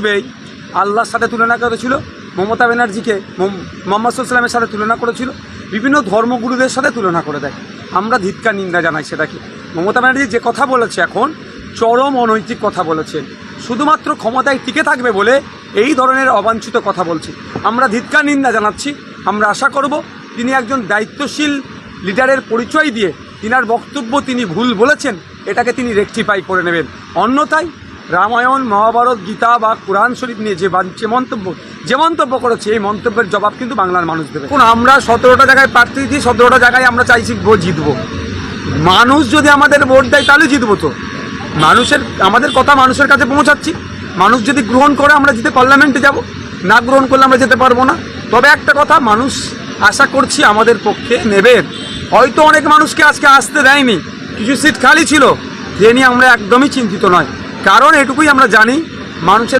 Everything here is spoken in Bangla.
পূর্বেই আল্লাহর সাথে তুলনা করেছিল, মমতা ব্যানার্জিকে, মম- মোহাম্মদ সাল্লামের সাথে তুলনা করেছিল, বিভিন্ন ধর্মগুরুদের সাথে তুলনা করে দেয়। আমরা ধিৎকার নিন্দা জানাই সেটাকে। মমতা ব্যানার্জি যে কথা বলেছে এখন, চরম অনৈতিক কথা বলেছেন। শুধুমাত্র ক্ষমতায় টিকে থাকবে বলে এই ধরনের অবাঞ্ছিত কথা বলছি। আমরা ধিৎকার নিন্দা জানাচ্ছি। আমরা আশা করব তিনি একজন দায়িত্বশীল লিডারের পরিচয় দিয়ে, তিনার বক্তব্য তিনি ভুল বলেছেন, এটাকে তিনি রেকটিফাই করে নেবেন। অন্যথায় রামায়ণ, মহাভারত, গীতা বা কোরআন শরীফ নিয়ে যে মন্তব্য যে মন্তব্য করেছে, এই মন্তব্যের জবাব কিন্তু বাংলার মানুষ দেবে। আমরা সতেরোটা জায়গায় প্রার্থী দিই, সতেরোটা জায়গায় আমরা চাইছি ভোট জিতবো। মানুষ যদি আমাদের ভোট দেয়, তাহলে জিতবো তো। মানুষের, আমাদের কথা মানুষের কাছে পৌঁছাচ্ছি। মানুষ যদি গ্রহণ করে, আমরা জিতে পার্লামেন্টে যাব। না গ্রহণ করলে আমরা যেতে পারব না। তবে একটা কথা, মানুষ আশা করছি আমাদের পক্ষে নেবেন হয়তো অনেক মানুষকে আজকে আসতে দেয়নি। কিছু সিট খালি ছিল। যে নিয়ে আমরা একদমই চিন্তিত নয়। কারণ এটুকুই আমরা জানি মানুষের